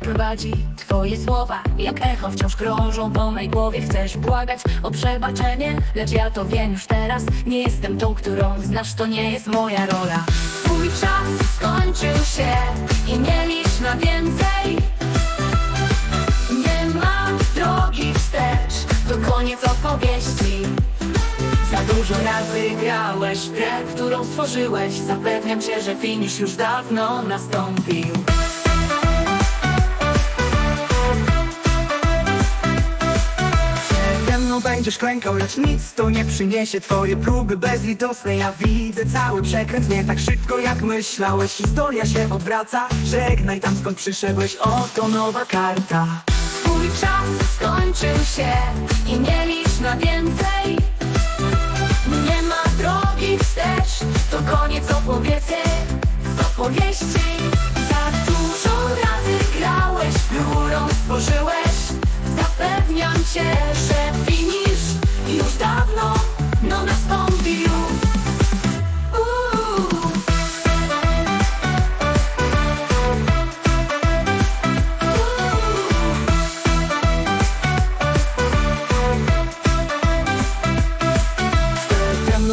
prowadzi Twoje słowa jak echo wciąż krążą po mej głowie. Chcesz błagać o przebaczenie Lecz ja to wiem już teraz. Nie jestem tą, którą znasz, to nie jest moja rola. Twój czas skończył się I nie licz na więcej. Nie ma drogi wstecz To koniec opowieści. Za dużo razy grałeś w grę, którą stworzyłeś. Zapewniam cię, że finisz już dawno nastąpił będziesz klękał, lecz nic to nie przyniesie. Twoje próby bezlitosne Ja widzę cały przekręt. Nie tak szybko jak myślałeś. Historia się odwraca, żegnaj tam skąd przyszedłeś. Oto nowa karta. Twój czas skończył się i nie licz na więcej. Nie ma drogi wstecz, to koniec opowieści Opowieści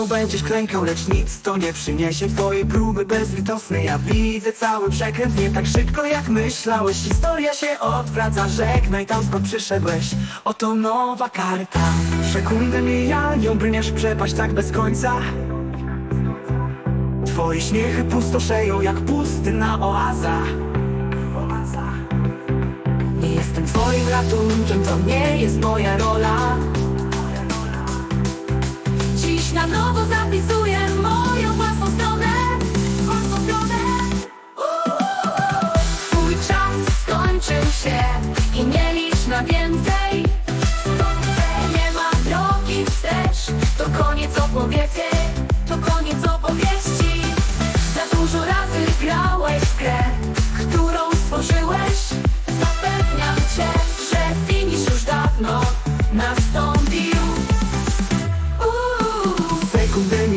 Będziesz klękał, lecz nic to nie przyniesie. Twoje próby bezlitosne Ja widzę cały przekręt. Nie tak szybko jak myślałeś. Historia się odwraca, żegnaj tam skąd przyszedłeś. Oto nowa karta. Sekundy mijają, brniesz w przepaść tak bez końca. Twoje śmiechy pustoszeją jak pustynna oaza. Oaza. Nie jestem twoim ratunkiem, to nie jest moja rola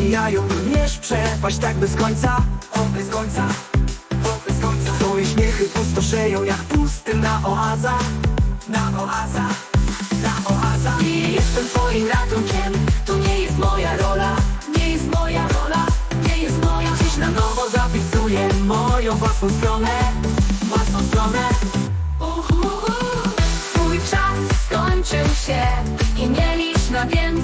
przewijają Również przepaść tak bez końca. O bez końca. O bez końca. Twoje śmiechy pustoszeją jak pustynna oaza. Na oaza. Na oaza. Nie jestem twoim ratunkiem. To nie jest moja rola. Nie jest moja rola. Nie jest moja. Dziś na nowo zapisuję moją własną stronę. Własną stronę. Twój czas skończył się I nie licz na więcej.